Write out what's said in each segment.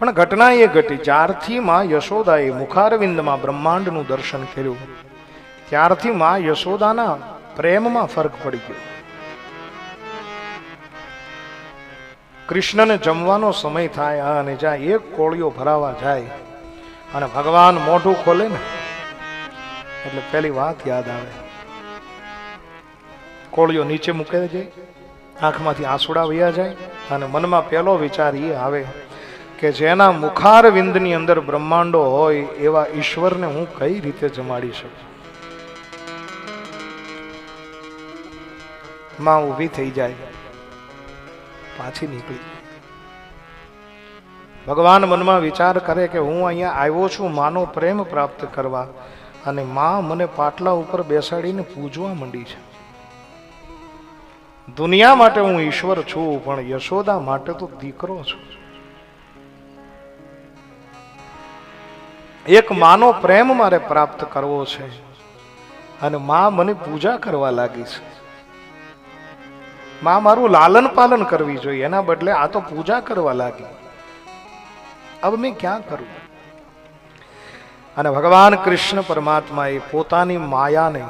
પણ ઘટના એ ઘટી. જ્યારથી માં યશોદાએ મુખારવિંદમાં બ્રહ્માંડનું દર્શન કર્યું. ત્યારથી માં યશોદાના પ્રેમમાં ફરક પડી ગયો. કૃષ્ણને જમવાનો સમય થાય અને જ્યાં એક કોળીઓ ભરાવા જાય અને ભગવાન મોઢું ખોલે ને, એટલે પેલી વાત યાદ આવે. કોળીઓ નીચે મૂકે જાય આંખમાંથી આંસુડા વયા જાય અને મનમાં પહેલો વિચાર એ આવે કે જેના મુખાર વિંદની અંદર બ્રહ્માંડો હોય એવા ઈશ્વરને હું કઈ રીતે જમાડી શકું? માં ઊભી થઈ જાય, પાછી નીકળી ભગવાન મનમાં વિચાર કરે કે હું અહીંયા આવ્યો છું, માનો પ્રેમ પ્રાપ્ત કરવા અને માં મને પાટલા ઉપર બેસાડીને પૂજવા માંડી છે. દુનિયા માટે હું ઈશ્વર છું, પણ યશોદા માટે તો દીકરો છું. એક માનો પ્રેમ મારે પ્રાપ્ત કરવો છે અને માં મને પૂજા કરવા લાગી છે. માં મારું લાલન પાલન કરવી જોઈએ, એના બદલે આ તો પૂજા કરવા લાગી. હવે મેં ક્યાં કરું? અને ભગવાન કૃષ્ણ પરમાત્માએ પોતાની માયાને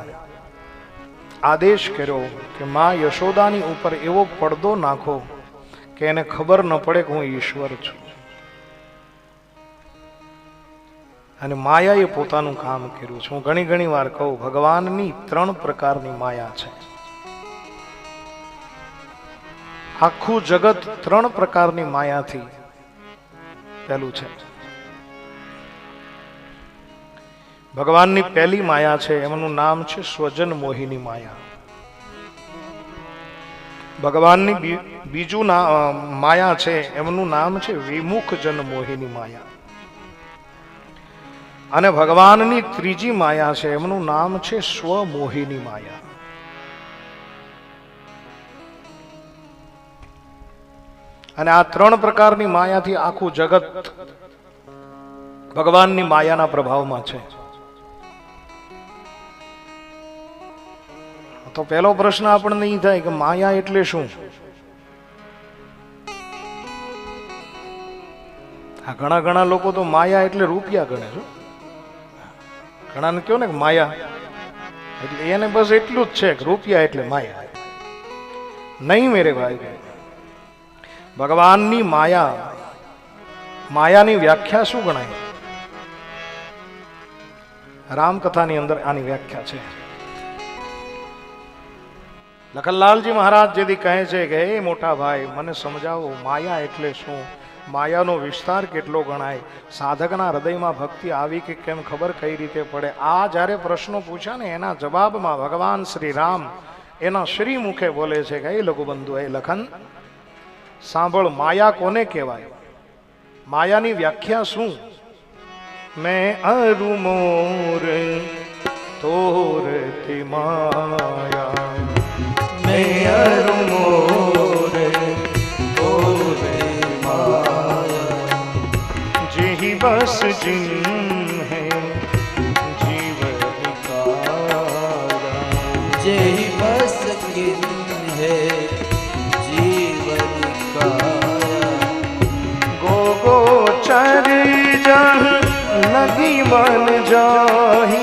આદેશ કર્યો કે માં યશોદાની ઉપર એવો પડદો નાખો કે એને ખબર ન પડે કે હું ઈશ્વર છું. અને માયાએ પોતાનું કામ કર્યું છે. હું ઘણી ઘણી વાર કહું, ભગવાનની ત્રણ પ્રકારની માયા છે. આખું જગત ત્રણ પ્રકારની માયાથી પહેલું છે. ભગવાનની પહેલી માયા છે, એમનું નામ છે સ્વજન મોહિની માયા. ભગવાનની બીજું માયા છે, એમનું નામ છે વિમુખ જન મોહિની માયા. અને ભગવાનની ત્રીજી માયા છે. એમનું નામ છે સ્વમોહિની માયા. અને આ ત્રણ પ્રકારની માયાથી આખું જગત ભગવાનની માયાના પ્રભાવમાં છે. તો પહેલો પ્રશ્ન આપણને એ થાય કે માયા એટલે શું? આ ઘણા ઘણા લોકો તો માયા એટલે રૂપિયા ગણે છે. ઘણાને કહો ને માયા. એટલે એને બસ એટલું જ છે કે રૂપિયા એટલે માયા. નહીં મેરે ભાઈ. ભગવાનની માયા. માયાની વ્યાખ્યા શું ગણાય? રામકથાની અંદર આની વ્યાખ્યા છે. લખનલાલજી મહારાજ જેથી કહે છે કે, હે મોટા ભાઈ, મને સમજાવો, માયા એટલે શું? માયાનો વિસ્તાર કેટલો ગણાય? સાધકના હૃદયમાં ભક્તિ આવી કે કેમ? ખબર કઈ રીતે પડે? આ જ્યારે પ્રશ્નો પૂછ્યા ને, એના જવાબમાં ભગવાન શ્રી રામ એના શ્રી મુખે બોલે છે કે એ લઘુબંધુ એ લખન, સાંભળ, માયા કોને કહેવાય? માયાની વ્યાખ્યા શું? મેં અરુ મોર તોરતી માયા. મેં અરુ बस जिन है जीवन का जय बस जिन है जीवन का गो गो चरी जह नदी बन जाही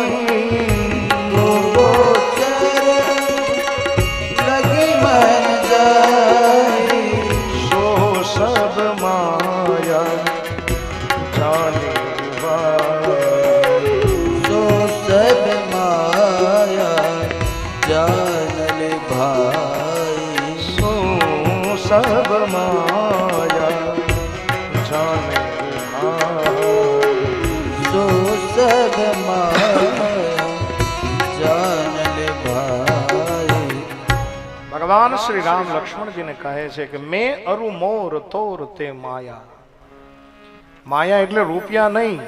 माया जाने वाली। सो सब माया जान ले भाई ભગવાન શ્રી રામ લક્ષ્મણજીને કહે છે કે મેં અરુ મોર તોર તે માયા માયા એટલે રૂપિયા નહીં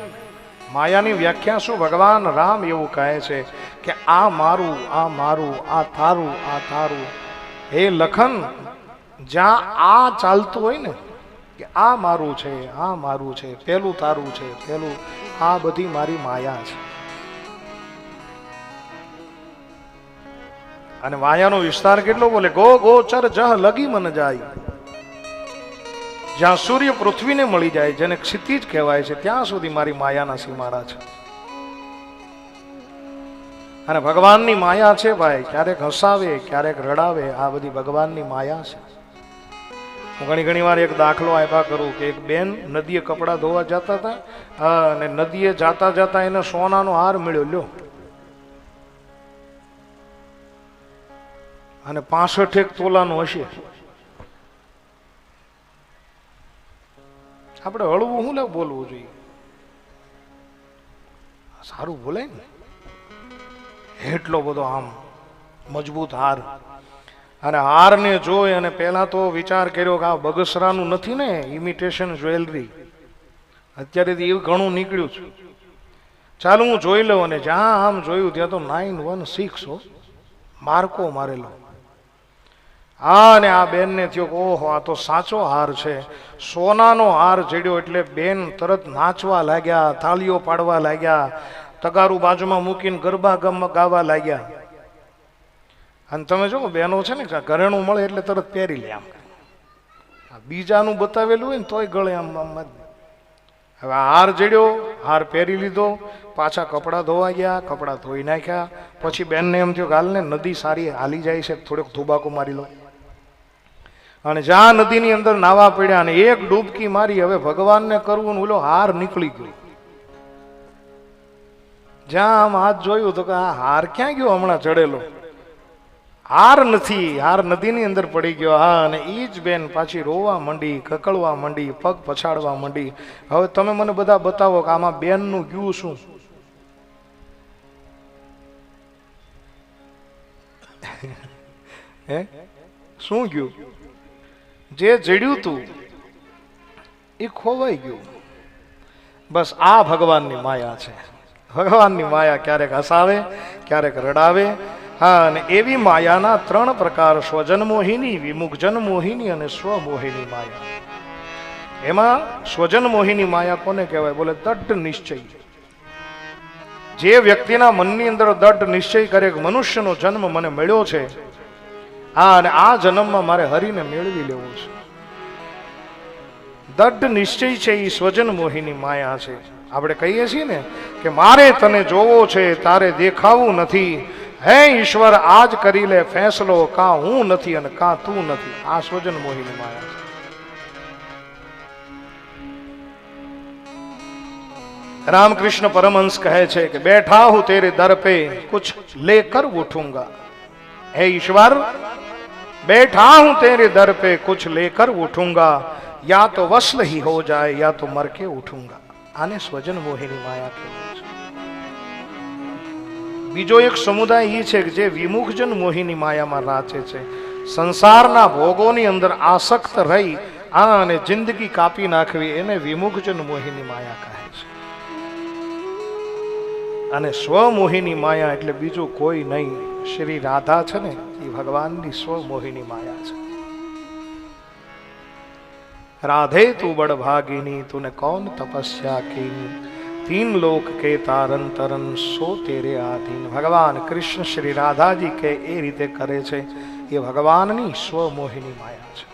માયાની વ્યાખ્યા શું ભગવાન રામ એવું કહે છે કે આ મારું આ મારું આ તારું આ તારું હે લખન જ્યાં આ ચાલતું હોય ને, કે આ મારું છે, આ મારું છે, પેલું તારું છે, પેલું, આ બધી મારી માયા છે. અને માયાનો વિસ્તાર કેટલો બોલે, ગો ગો, ચર, જહ, લગી મન જાય. જ્યાં સૂર્ય પૃથ્વીને મળી જાય, જેને ક્ષિતિજ કહેવાય છે, ત્યાં સુધી મારી માયાના સીમાડા છે. અને ભગવાનની માયા છે ભાઈ, ક્યારેક હસાવે, ક્યારેક રડાવે, આ બધી ભગવાનની માયા છે. હું ઘણી ઘણી વાર એક દાખલો આપ્યા કરું કે એક બેન નદીએ કપડાં ધોવા જતા હતા અને નદીએ જાતા જાતા એને સોનાનો હાર મળ્યો, લ્યો. અને પાસઠ એક તોલાનો હશે. આપણે હળવું શું લે બોલવું જોઈએ. સારું બોલાય ને. એટલો બધો આમ મજબૂત હાર. અને હારને જોઈ અને પહેલાં તો વિચાર કર્યો કે આ બગસરાનું નથી ને ઇમિટેશન જ્વેલરી અત્યારે એવું ઘણું નીકળ્યું છે. ચાલો હું જોઈ લઉં અને જ્યાં આમ જોયું ત્યાં તો નાઇન વન સિક્સ માર્કો મારેલો. હા, અને આ બેનને થયો ઓહો, આ તો સાચો હાર છે. સોનાનો હાર જડ્યો એટલે બેન તરત નાચવા લાગ્યા, થાળીઓ પાડવા લાગ્યા, તગારું બાજુમાં મૂકીને ગરબા ગમ ગાવા લાગ્યા. અને તમે જો બેનો છે ને ઘરેણું મળે એટલે તરત પહેરી લે આમ. બીજાનું બતાવેલું હોય ને, તોય ગળે આમ આમ. હવે હાર જડ્યો, હાર પહેરી લીધો, પાછા કપડાં ધોવા ગયા, કપડાં ધોઈ નાખ્યા, પછી બેનને એમ થયું હાલને નદી સારી હાલી જાય છે, થોડોક ધુબાકો મારી લો. અને જ્યાં નદીની અંદર નાવા પડ્યા અને એક ડૂબકી મારી, હવે ભગવાનને કરવું ઓલો હાર નીકળી ગયો. જ્યાં આમ હાથ જોયું તો કે આ હાર ક્યાં ગયો હમણાં ચડેલો? હાર નથી, હાર નદીની અંદર પડી ગયો. હા, અને એ જ બેન પાછી રોવા માંડી, કકળવા માંડી, પગ પછાડવા માંડી. હવે તમે મને બધા બતાવો કે આમાં બેનનું ગયું શું? હે? શું ગયું જે જડ્યું તું એ ખોવાઈ ગયું. બસ આ ભગવાનની માયા છે. ભગવાનની માયા ક્યારેક હસાવે, ક્યારેક રડાવે હા, અને એવી માયાના ત્રણ પ્રકાર સ્વજન મોહિની વિમુખજન મોહિની અને સ્વમોહિની માયા. એમાં સ્વજન મોહિની માયા કોને કહેવાય? બોલે દઢ નિશ્ચય. જે વ્યક્તિના મનની અંદર દઢ નિશ્ચય કરે કે મનુષ્યનો જન્મ મને મળ્યો છે, હા, અને આ જન્મમાં મારે હરીને મેળવી લેવું છે. દઢ નિશ્ચય છે એ સ્વજન મોહિની માયા છે. આપણે કહીએ છીએ ને કે મારે તને જોવો છે, તારે દેખાવું નથી હે ઈશ્વર આજ કરી લે ફેંસલો કાં હું નથી અને કાં તું નથી આ સ્વજન મોહિની માયા છે રામકૃષ્ણ પરમહંસ કહે છે કે બેઠા હું તેરે દર पे कुछ लेकर उठूंगा हे ईश्वर बैठा हूं तेरे दर पे कुछ लेकर उठूंगा या तो वस्ल ही हो जाए या तो मर के उठूंगा આને સ્વજન મોહિની માયા કહેવાય છે બીજો એક સમુદાય એ છે કે જે વિમુખજન મોહીની માયામાં રાચે છે. સંસારના ભોગોની અંદર આસક્ત રહી આ અને જિંદગી કાપી નાખવી એને વિમુખજન મોહીની માયા કહે છે. અને સ્વમોહીની માયા એટલે બીજું કોઈ નહીં. શ્રી રાધા છે ને એ ભગવાનની સ્વમોહીની માયા છે. રાધે તું બળભાગીની, તુને કોણ તપસ્યા કીની? तीन लोक के तारन तरन सो तेरे आधीन ભગવાન કૃષ્ણ શ્રી રાધાજી કે એ રીતે કરે છે એ ભગવાનની સ્વમોહિની માયા છે